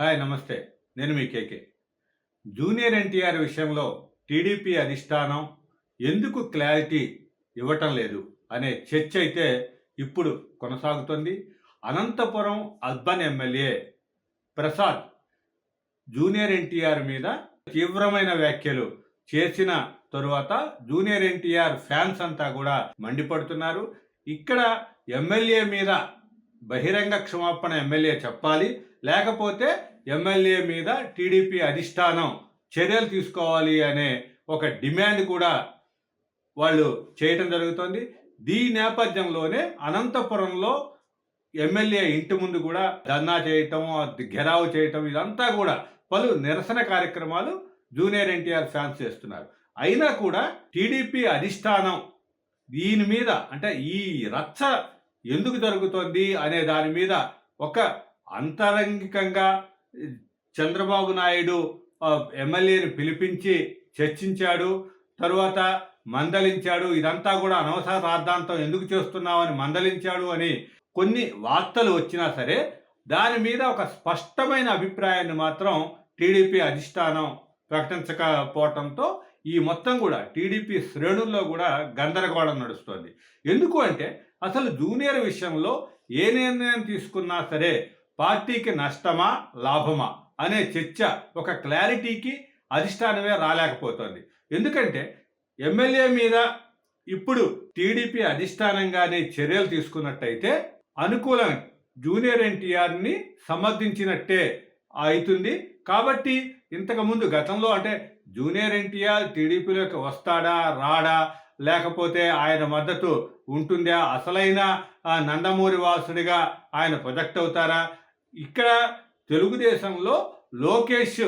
Hi నమస్తే. నేను మీ కేకే. Junior NTR విషయంలో టీడీపీ అధిష్టానం ఎందుకు క్లారిటీ ఇవ్వటం లేదు అనే చర్చ అయితే ఇప్పుడు కొనసాగుతుంది. Anantapuram urban MLA Prasad junior NTR మీద తీవ్రమైన వ్యాఖ్యలు చేసిన తరువాత జూనియర్ ఎన్టీఆర్ ఫ్యాన్స్ అంతా కూడా మండిపడుతున్నారు. ఇక్కడ ఎమ్మెల్యే మీద బహిరంగ క్షమాపణ ఎమ్మెల్యే చెప్పాలి. లేకపోతే ఎమ్మెల్యే మీద టీడీపీ అధిష్టానం చర్యలు తీసుకోవాలి అనే ఒక డిమాండ్ కూడా వాళ్ళు చేయటం జరుగుతోంది. దీ నేపథ్యంలోనే అనంతపురంలో ఎమ్మెల్యే ఇంటి ముందు కూడా ధర్నా చేయటం ఘెరావు చేయటం ఇదంతా కూడా పలు నిరసన కార్యక్రమాలు జూనియర్ ఎన్టీఆర్ ఫ్యాన్స్ చేస్తున్నారు. అయినా కూడా టీడీపీ అధిష్టానం దీని మీద అంటే ఈ రచ్చ ఎందుకు జరుగుతోంది అనే దాని మీద ఒక అంతరంగికంగా చంద్రబాబు నాయుడు ఎమ్మెల్యేని పిలిపించి చర్చించాడు తరువాత మందలించాడు. ఇదంతా కూడా అనవసర రాద్ధాంతం. ఎందుకు చేస్తున్నావని మందలించాడు అని కొన్ని వార్తలు వచ్చినా సరే దాని మీద ఒక స్పష్టమైన అభిప్రాయాన్ని మాత్రం టీడీపీ అధిష్టానం ప్రకటించకపోవటంతో ఈ మొత్తం కూడా టీడీపీ శ్రేణుల్లో కూడా గందరగోళం నడుస్తోంది. ఎందుకు అంటే అసలు జూనియర్ విషయంలో ఏ నిర్ణయం తీసుకున్నా సరే పార్టీకి నష్టమా లాభమా అనే చర్చ ఒక క్లారిటీకి అధిష్టానమే రాలేకపోతోంది. ఎందుకంటే ఎమ్మెల్యే మీద ఇప్పుడు టీడీపీ అధిష్టానంగానే చర్యలు తీసుకున్నట్టయితే అనుకూలం జూనియర్ ఎన్టీఆర్ని సమర్థించినట్టే అవుతుంది కాబట్టి ఇంతకుముందు గతంలో అంటే జూనియర్ ఎన్టీఆర్ టీడీపీలోకి వస్తాడా రాడా లేకపోతే ఆయన మద్దతు ఉంటుందా అసలైన నందమూరి వాసుడిగా ఆయన ప్రొజెక్ట్ అవుతారా ఇక్కడ తెలుగుదేశంలో లోకేష్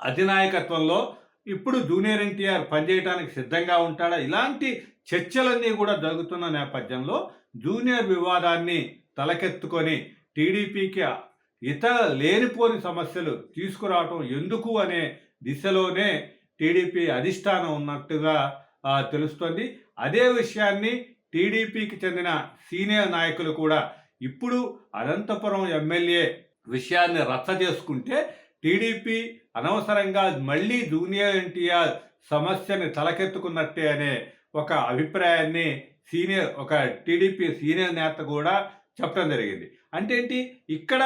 అధినాయకత్వంలో ఇప్పుడు జూనియర్ ఎన్టీఆర్ పనిచేయడానికి సిద్ధంగా ఉంటాడా? ఇలాంటి చర్చలన్నీ కూడా జరుగుతున్న నేపథ్యంలో జూనియర్ వివాదాన్ని తలకెత్తుకొని టీడీపీకి ఇతర లేనిపోని సమస్యలు తీసుకురావటం ఎందుకు అనే దిశలోనే టీడీపీ అధిష్టానం ఉన్నట్టుగా తెలుస్తోంది. అదే విషయాన్ని టీడీపీకి చెందిన సీనియర్ నాయకులు కూడా ఇప్పుడు అనంతపురం ఎమ్మెల్యే విషయాన్ని రచ్చ చేసుకుంటే టీడీపీ అనవసరంగా మళ్ళీ జూనియర్ ఎన్టీఆర్ సమస్యని తలకెత్తుకున్నట్టే అనే ఒక అభిప్రాయాన్ని సీనియర్ ఒక టీడీపీ సీనియర్ నేత కూడా చెప్పడం జరిగింది. అంటే ఏంటి? ఇక్కడ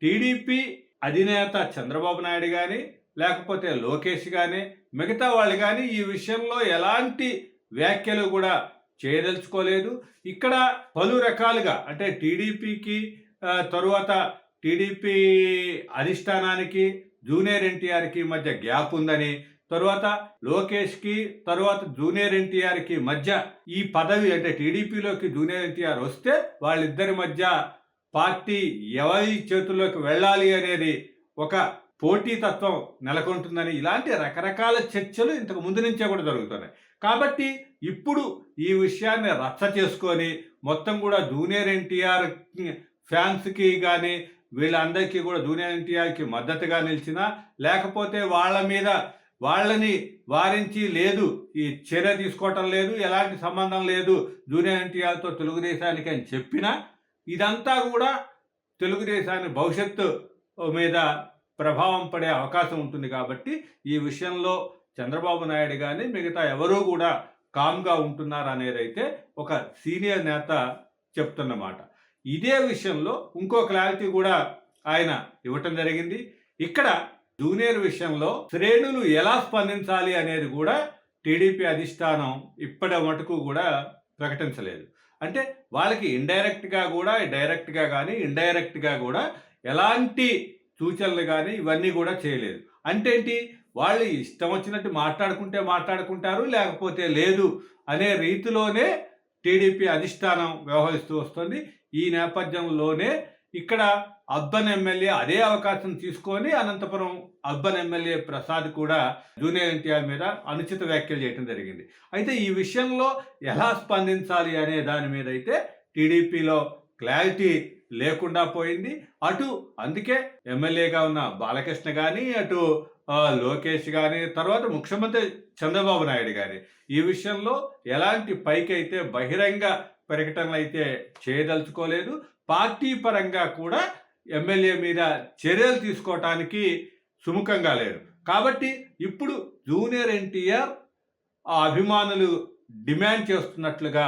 టీడీపీ అధినేత చంద్రబాబు నాయుడు కానీ లేకపోతే లోకేష్ కానీ మిగతా వాళ్ళు కానీ ఈ విషయంలో ఎలాంటి వ్యాఖ్యలు కూడా చేయదలుచుకోలేదు ఇక్కడ పలు రకాలుగా అంటే టీడీపీకి తరువాత టీడీపీ అధిష్టానానికి జూనియర్ ఎన్టీఆర్కి మధ్య గ్యాప్ ఉందని తరువాత లోకేష్కి తరువాత జూనియర్ ఎన్టీఆర్కి మధ్య ఈ పదవి అంటే టీడీపీలోకి జూనియర్ ఎన్టీఆర్ వస్తే వాళ్ళిద్దరి మధ్య పార్టీ ఎవరి చేతుల్లోకి వెళ్ళాలి అనేది ఒక పోటీతత్వం నెలకొంటుందని ఇలాంటి రకరకాల చర్చలు ఇంతకు ముందు నుంచే కూడా జరుగుతున్నాయి. కాబట్టి ఇప్పుడు ఈ విషయాన్ని రచ్చ చేసుకొని మొత్తం కూడా జూనియర్ ఎన్టీఆర్ ఫ్యాన్స్కి కానీ వీళ్ళందరికీ కూడా జూనియర్ ఎన్టీఆర్కి మద్దతుగా నిలిచిన లేకపోతే వాళ్ళ మీద వాళ్ళని వారించి లేదు ఈ చర్య తీసుకోవటం లేదు ఎలాంటి సంబంధం లేదు జూనియర్ ఎన్టీఆర్తో తెలుగుదేశానికి అని చెప్పినా ఇదంతా కూడా తెలుగుదేశాన్ని భవిష్యత్తు మీద ప్రభావం పడే అవకాశం ఉంటుంది కాబట్టి ఈ విషయంలో చంద్రబాబు నాయుడు కానీ మిగతా ఎవరూ కూడా కామ్గా ఉంటున్నారు అనేది అయితే ఒక సీనియర్ నేత చెప్తున్నమాట. ఇదే విషయంలో ఇంకో క్లారిటీ కూడా ఆయన ఇవ్వటం జరిగింది. ఇక్కడ జూనియర్ విషయంలో శ్రేణులు ఎలా స్పందించాలి అనేది కూడా టీడీపీ అధిష్టానం ఇప్పటి మటుకు కూడా ప్రకటించలేదు. అంటే వాళ్ళకి ఇండైరెక్ట్గా కూడా డైరెక్ట్గా కానీ ఇండైరెక్ట్గా కూడా ఎలాంటి సూచనలు కానీ ఇవన్నీ కూడా చేయలేదు. అంటే ఏంటి వాళ్ళు ఇష్టం వచ్చినట్టు మాట్లాడుకుంటే మాట్లాడుకుంటారు లేకపోతే లేదు అనే రీతిలోనే టీడీపీ అధిష్టానం వ్యవహరిస్తూ వస్తుంది. ఈ నేపథ్యంలోనే ఇక్కడ అర్బన్ ఎమ్మెల్యే అదే అవకాశం తీసుకొని అనంతపురం అర్బన్ ఎమ్మెల్యే ప్రసాద్ కూడా జూనియర్ ఎన్టీఆర్ మీద అనుచిత వ్యాఖ్యలు చేయడం జరిగింది. అయితే ఈ విషయంలో ఎలా స్పందించాలి అనే దాని మీద అయితే టీడీపీలో క్లారిటీ లేకుండా పోయింది. అటు అందుకే ఎమ్మెల్యేగా ఉన్న బాలకృష్ణ కానీ అటు లోకేష్ కానీ తర్వాత ముఖ్యమంత్రి చంద్రబాబు నాయుడు గారి ఈ విషయంలో ఎలాంటి పైకి అయితే బహిరంగ ప్రకటనలు అయితే చేయదలుచుకోలేదు పార్టీ పరంగా కూడా ఎమ్మెల్యే మీద చర్యలు తీసుకోవటానికి సుముఖంగా లేరు. కాబట్టి ఇప్పుడు జూనియర్ ఎన్టీఆర్ ఆ అభిమానులు డిమాండ్ చేస్తున్నట్లుగా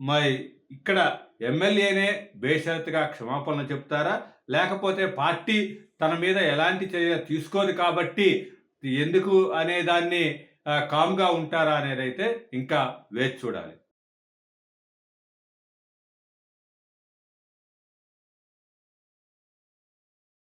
మరి ఇక్కడ ఎమ్మెల్యేనే బేషరతుగా క్షమాపణ చెప్తారా? లేకపోతే పార్టీ తన మీద ఎలాంటి చర్య తీసుకోదు కాబట్టి ఎందుకు అనే దాన్ని కామ్గా ఉంటారా అనేది అయితే ఇంకా వేచి చూడాలి.